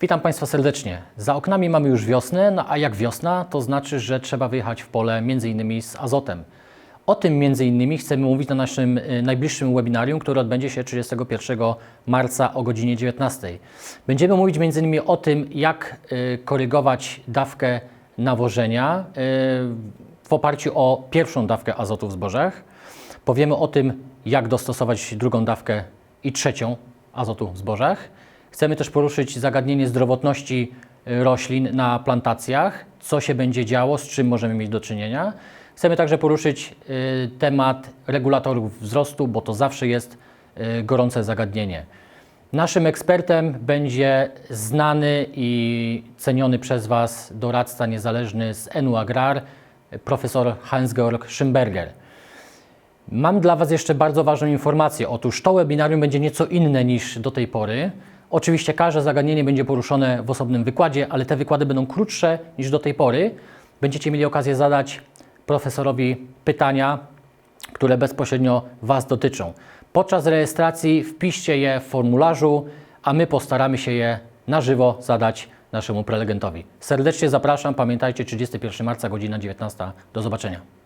Witam Państwa serdecznie. Za oknami mamy już wiosnę, no a jak wiosna, to znaczy, że trzeba wyjechać w pole m.in. z azotem. O tym m.in. chcemy mówić na naszym y, najbliższym webinarium, które odbędzie się 31 marca o godzinie 19. Będziemy mówić m.in. o tym, jak y, korygować dawkę nawożenia y, w oparciu o pierwszą dawkę azotu w zbożach. Powiemy o tym, jak dostosować drugą dawkę i trzecią azotu w zbożach. Chcemy też poruszyć zagadnienie zdrowotności y, roślin na plantacjach, co się będzie działo, z czym możemy mieć do czynienia. Chcemy także poruszyć y, temat regulatorów wzrostu, bo to zawsze jest y, gorące zagadnienie. Naszym ekspertem będzie znany i ceniony przez Was doradca niezależny z ENU Agrar, profesor Hans-Georg Schimberger. Mam dla Was jeszcze bardzo ważną informację. Otóż to webinarium będzie nieco inne niż do tej pory. Oczywiście każde zagadnienie będzie poruszone w osobnym wykładzie, ale te wykłady będą krótsze niż do tej pory. Będziecie mieli okazję zadać profesorowi pytania, które bezpośrednio Was dotyczą. Podczas rejestracji wpiszcie je w formularzu, a my postaramy się je na żywo zadać naszemu prelegentowi. Serdecznie zapraszam. Pamiętajcie, 31 marca, godzina 19. Do zobaczenia.